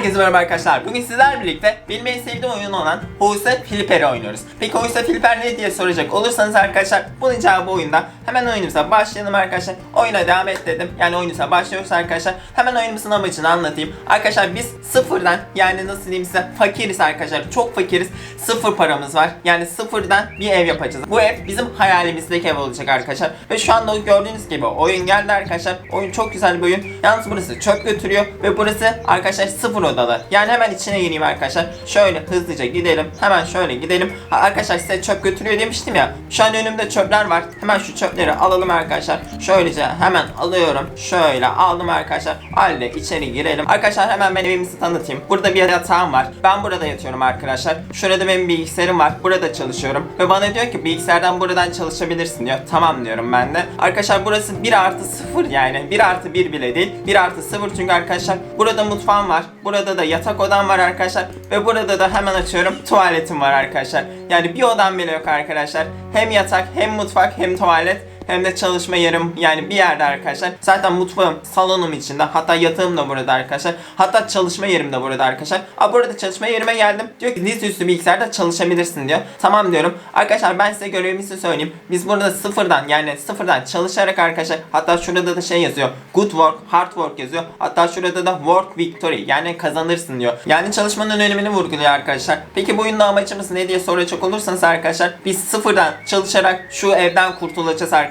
Herkese merhaba arkadaşlar. Bugün sizlerle birlikte en sevdiğim oyun olan Huse Flipper'i oynuyoruz. Peki Huse Flipper ne diye soracak olursanız arkadaşlar bunun cevabı oyunda. Hemen oyunumuza başlayalım arkadaşlar. Oyuna devam et dedim. Yani oyunumuza başlıyoruz arkadaşlar. Hemen oyunumuzun amacını anlatayım. Arkadaşlar biz sıfırdan yani nasıl diyeyim size fakiriz arkadaşlar. Çok fakiriz. Sıfır paramız var. Yani sıfırdan bir ev yapacağız. Bu ev bizim hayalimizdeki ev olacak arkadaşlar. Ve şu anda gördüğünüz gibi oyun geldi arkadaşlar. Oyun çok güzel bir oyun. Yalnız burası çöp götürüyor ve burası arkadaşlar sıfır odalı. Yani hemen içine gireyim arkadaşlar. Şöyle hızlıca gidelim. Hemen şöyle gidelim. Ha, Arkadaşlar size çöp götürüyor demiştim ya. Şu an önümde çöpler var. Hemen şu çöpleri alalım arkadaşlar. Şöylece hemen alıyorum. Şöyle aldım arkadaşlar. Halde içeri girelim. Arkadaşlar hemen ben evimizi tanıtayım. Burada bir yatağım var. Ben burada yatıyorum arkadaşlar. Şurada benim bilgisayarım var. Burada çalışıyorum. Ve bana diyor ki bilgisayardan buradan çalışabilirsin diyor. Tamam diyorum ben de. Arkadaşlar burası 1 artı 0 yani. 1 artı 1 bile değil. 1 artı 0 çünkü arkadaşlar burada mutfağım var. Burada da yatak odam var arkadaşlar. Ve burada da hemen açıyorum tuvaletim var arkadaşlar. Yani bir odam bile yok arkadaşlar. Hem yatak hem mutfak hem tuvalet hem de çalışma yerim yani bir yerde arkadaşlar. Zaten mutfağım, salonum içinde. Hatta yatağım da burada arkadaşlar. Hatta çalışma yerim de burada arkadaşlar. Aa burada çalışma yerime geldim. Diyor ki dizüstü bilgisayarda çalışabilirsin diyor. Tamam diyorum. Arkadaşlar ben size görevimizi söyleyeyim. Biz burada sıfırdan yani sıfırdan çalışarak arkadaşlar. Hatta şurada da şey yazıyor. Good work, hard work yazıyor. Hatta şurada da work victory yani kazanırsın diyor. Yani çalışmanın önemini vurguluyor arkadaşlar. Peki bu oyunda amacımız ne diye soracak olursanız arkadaşlar. Biz sıfırdan çalışarak şu evden kurtulacağız arkadaşlar.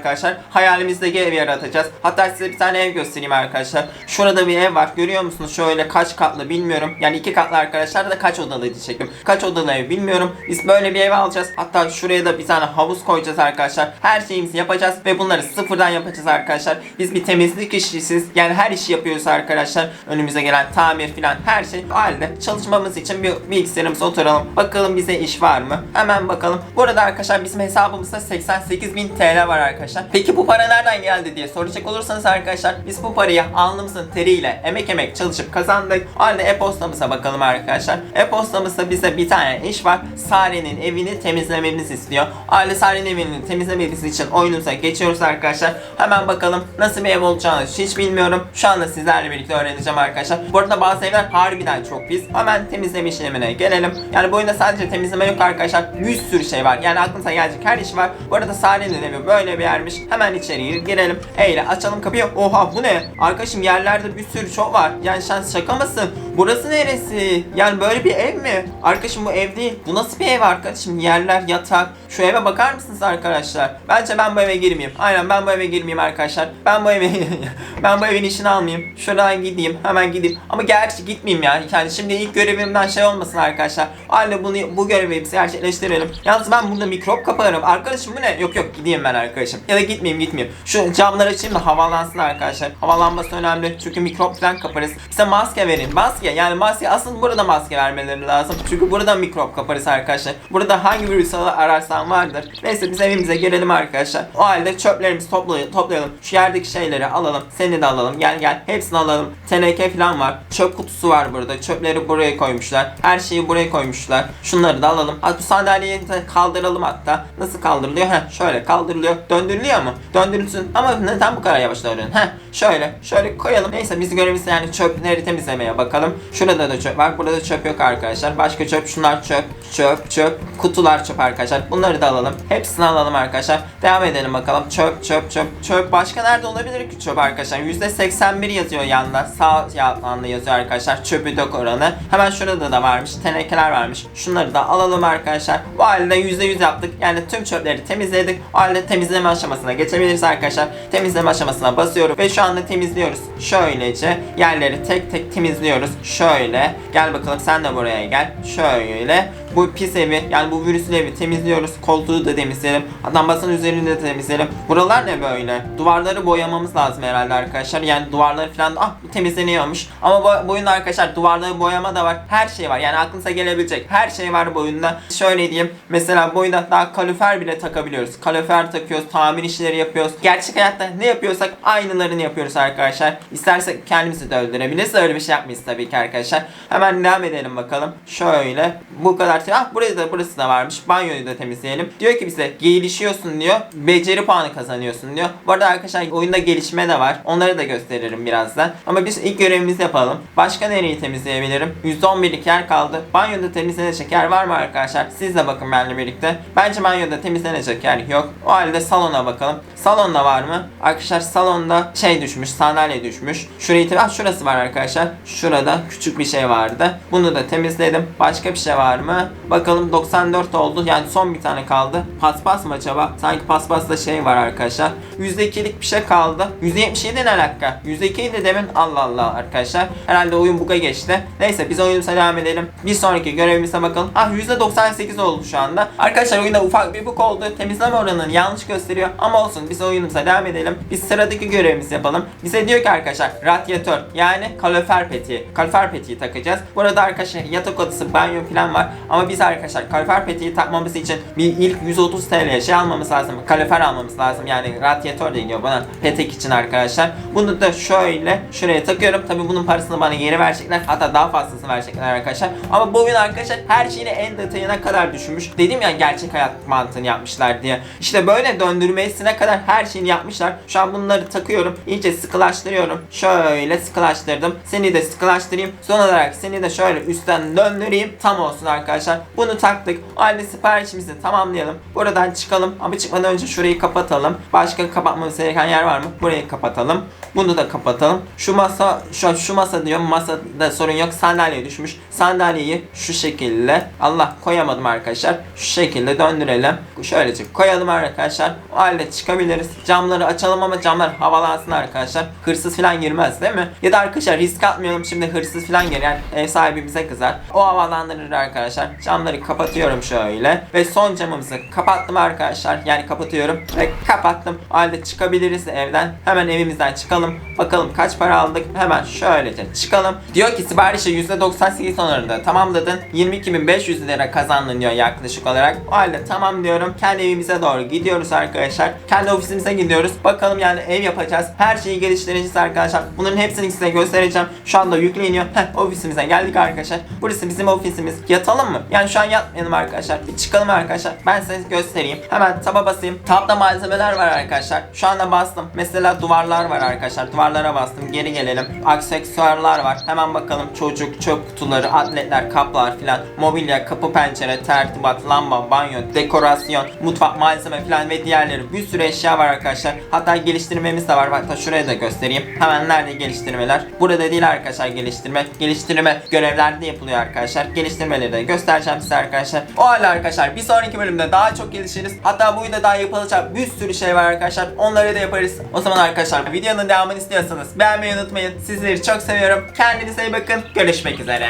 Hayalimizdeki ev yaratacağız. Hatta size bir tane ev göstereyim arkadaşlar. Şurada bir ev var. Görüyor musunuz? Şöyle kaç katlı bilmiyorum. Yani iki katlı arkadaşlar da kaç odalı diyecektim. Kaç odalı ev bilmiyorum. Biz böyle bir ev alacağız. Hatta şuraya da bir tane havuz koyacağız arkadaşlar. Her şeyimizi yapacağız ve bunları sıfırdan yapacağız arkadaşlar. Biz bir temizlik işçisiyiz. Yani her işi yapıyoruz arkadaşlar. Önümüze gelen tamir filan her şey. O halde çalışmamız için bir bilgisayarımıza oturalım. Bakalım bize iş var mı? Hemen bakalım. Burada arkadaşlar bizim hesabımızda 88.000 TL var arkadaşlar. Peki bu para nereden geldi diye soracak olursanız arkadaşlar biz bu parayı alnımızın teriyle emek emek çalışıp kazandık. O halde e-postamıza bakalım arkadaşlar. E-postamızda bize bir tane iş var. Sare'nin evini temizlememizi istiyor. O halde Sare'nin evini temizlememiz için oyunumuza geçiyoruz arkadaşlar. Hemen bakalım nasıl bir ev olacağını hiç bilmiyorum. Şu anda sizlerle birlikte öğreneceğim arkadaşlar. Bu arada bazı evler harbiden çok pis. Hemen temizleme işlemine gelelim. Yani bu oyunda sadece temizleme yok arkadaşlar. Bir sürü şey var. Yani aklınıza gelecek her iş var. Bu arada Sare'nin evi böyle bir yermiş. Hemen içeri girelim. Eyle açalım kapıyı. Oha bu ne? Arkadaşım yerlerde bir sürü çok var. Yani sen şaka mısın? Burası neresi? Yani böyle bir ev mi? Arkadaşım bu ev değil. Bu nasıl bir ev arkadaşım? Yerler, yatak. Şu eve bakar mısınız arkadaşlar? Bence ben bu eve girmeyeyim. Aynen ben bu eve girmeyeyim arkadaşlar. Ben bu eve ben bu evin işini almayayım. Şuradan gideyim. Hemen gideyim. Ama gerçi gitmeyeyim yani. Yani şimdi ilk görevimden şey olmasın arkadaşlar. Aile bunu bu görevi gerçekleştirelim. Yalnız ben burada mikrop kaparım. Arkadaşım bu ne? Yok yok gideyim ben arkadaşım. Ya da gitmeyeyim gitmeyeyim. Şu camları açayım da havalansın arkadaşlar. Havalanması önemli. Çünkü mikrop falan kaparız. Bize maske verin. Maske yani maske aslında burada maske vermeleri lazım. Çünkü burada mikrop kaparız arkadaşlar. Burada hangi virüs ararsan vardır. Neyse biz evimize gelelim arkadaşlar. O halde çöplerimizi toplayalım. toplayalım. Şu yerdeki şeyleri alalım. Seni de alalım. Gel gel. Hepsini alalım. Teneke falan var. Çöp kutusu var burada. Çöpleri buraya koymuşlar. Her şeyi buraya koymuşlar. Şunları da alalım. Hatta bu sandalyeyi kaldıralım hatta. Nasıl kaldırılıyor? Heh şöyle kaldırılıyor. Döndürülüyor mu? Döndürülsün. Ama neden bu kadar yavaş davranıyorsun? Heh şöyle. Şöyle koyalım. Neyse biz görevimiz yani çöpleri temizlemeye bakalım. Şurada da çöp var. Burada da çöp yok arkadaşlar. Başka çöp. Şunlar çöp. Çöp çöp. Kutular çöp arkadaşlar. Bunları da alalım. Hepsini alalım arkadaşlar. Devam edelim bakalım. Çöp çöp çöp. Çöp başka nerede olabilir ki çöp arkadaşlar? %81 yazıyor yanında. Sağ yanında yazıyor arkadaşlar. Çöpü dök oranı. Hemen şurada da varmış. Tenekeler varmış. Şunları da alalım arkadaşlar. Bu halde %100 yaptık. Yani tüm çöpleri temizledik. O halde temizleme aşamasına geçebiliriz arkadaşlar. Temizleme aşamasına basıyorum ve şu anda temizliyoruz. Şöylece yerleri tek tek temizliyoruz. Şöyle. Gel bakalım sen de buraya gel. Şöyle. Bu pis evi yani bu virüslü evi temizliyoruz. Koltuğu da temizleyelim. Hatta masanın üzerini de temizleyelim. Buralar ne böyle? Duvarları boyamamız lazım herhalde arkadaşlar. Yani duvarları falan ah temizleniyormuş. Ama bu oyunda arkadaşlar duvarları boyama da var. Her şey var. Yani aklınıza gelebilecek her şey var bu oyunda. Şöyle diyeyim. Mesela bu oyunda daha kalorifer bile takabiliyoruz. Kalorifer takıyoruz. Tamir işleri yapıyoruz. Gerçek hayatta ne yapıyorsak aynılarını yapıyoruz arkadaşlar. İstersek kendimizi de öldürebiliriz. Öyle bir şey yapmayız tabii ki arkadaşlar. Hemen devam edelim bakalım. Şöyle bu kadar kadar. Ah burası da burası da varmış. Banyoyu da temizleyelim. Diyor ki bize gelişiyorsun diyor. Beceri puanı kazanıyorsun diyor. Bu arada arkadaşlar oyunda gelişme de var. Onları da gösteririm birazdan. Ama biz ilk görevimizi yapalım. Başka nereyi temizleyebilirim? %11'lik yer kaldı. Banyoda temizlenecek yer var mı arkadaşlar? Siz de bakın benimle birlikte. Bence banyoda temizlenecek yer yok. O halde salona bakalım. Salonda var mı? Arkadaşlar salonda şey düşmüş, sandalye düşmüş. Şurayı ah, şurası var arkadaşlar. Şurada küçük bir şey vardı. Bunu da temizledim. Başka bir şey var mı? Bakalım 94 oldu. Yani son bir tane kaldı. Paspas mı acaba? Sanki paspasla şey var arkadaşlar. %2'lik bir şey kaldı. %77 ne alaka? %2'yi de demin Allah Allah arkadaşlar. Herhalde oyun buga geçti. Neyse biz oyunumuza devam edelim. Bir sonraki görevimize bakalım. Ah %98 oldu şu anda. Arkadaşlar oyunda ufak bir bug oldu. Temizleme oranını yanlış gösteriyor. Ama olsun biz oyunumuza devam edelim. Biz sıradaki görevimizi yapalım. Bize diyor ki arkadaşlar radyatör yani kalorifer petiği. Kalorifer petiği takacağız. Burada arkadaşlar yatak odası, banyo falan var. Ama biz arkadaşlar kalorifer petiği takmamız için bir ilk 130 TL şey almamız lazım. Kalorifer almamız lazım. Yani radyatör deniyor bana petek için arkadaşlar. Bunu da şöyle şuraya takıyorum. Tabi bunun parasını bana geri verecekler. Hatta daha fazlasını verecekler arkadaşlar. Ama bu oyun arkadaşlar her şeyini en detayına kadar düşünmüş. Dedim ya gerçek hayat mantığını yapmışlar diye. İşte böyle döndürmesine kadar her şeyini yapmışlar. Şu an bunları takıyorum. İyice sıkılaştırıyorum. Şöyle sıkılaştırdım. Seni de sıkılaştırayım. Son olarak seni de şöyle üstten döndüreyim. Tam olsun arkadaşlar. Bunu taktık. O halde siparişimizi tamamlayalım. Buradan çıkalım. Ama çıkmadan önce şurayı kapatalım. Başka kapatmamız gereken yer var mı? Burayı kapatalım. Bunu da kapatalım. Şu masa, şu, şu masa diyorum. Masada sorun yok. Sandalye düşmüş. Sandalyeyi şu şekilde Allah koyamadım arkadaşlar. Şu şekilde döndürelim. Şöylece koyalım arkadaşlar. O halde çıkabiliriz. Camları açalım ama camlar havalansın arkadaşlar. Hırsız falan girmez değil mi? Ya da arkadaşlar risk atmayalım şimdi hırsız falan girer. Ev sahibi bize kızar. O havalandırır arkadaşlar. Camları kapatıyorum şöyle. Ve son camımızı kapattım arkadaşlar. Yani kapatıyorum ve kapattım. O halde çıkabiliriz evden. Hemen evimizden çıkalım. Bakalım kaç para aldık. Hemen şöylece çıkalım. Diyor ki siparişi %98 sonlarında tamamladın. 22.500 lira kazandın diyor yaklaşık olarak. O halde tamam diyorum. Kendi evimize doğru gidiyoruz arkadaşlar. Kendi ofisimize gidiyoruz. Bakalım yani ev yapacağız. Her şeyi geliştireceğiz arkadaşlar. Bunların hepsini size göstereceğim. Şu anda yükleniyor. Heh, ofisimize geldik arkadaşlar. Burası bizim ofisimiz. Yatalım mı? Yani şu an yatmayalım arkadaşlar. Bir çıkalım arkadaşlar. Ben size göstereyim. Hemen taba basayım. Tabda malzemeler var arkadaşlar. Şu anda bastım. Mesela duvarlar var arkadaşlar. Duvarlara bastım. Geri gelelim. Aksesuarlar var. Hemen bakalım. Çocuk, çöp kutuları, atletler, kaplar filan. Mobilya, kapı pencere, tertibat, lamba, banyo, dekorasyon, mutfak malzeme filan ve diğerleri. Bir sürü eşya var arkadaşlar. Hatta geliştirmemiz de var. Hatta şuraya da göstereyim. Hemen nerede geliştirmeler? Burada değil arkadaşlar geliştirme. Geliştirme görevlerde yapılıyor arkadaşlar. Geliştirmeleri de göstereceğim size arkadaşlar. O halde arkadaşlar bir sonraki bölümde daha çok gelişiriz. Hatta bu videoda daha yapılacak bir sürü şey var arkadaşlar. Onları da yaparız. O zaman arkadaşlar videonun devamını istiyorsanız beğenmeyi unutmayın. Sizleri çok seviyorum. Kendinize iyi bakın. Görüşmek üzere.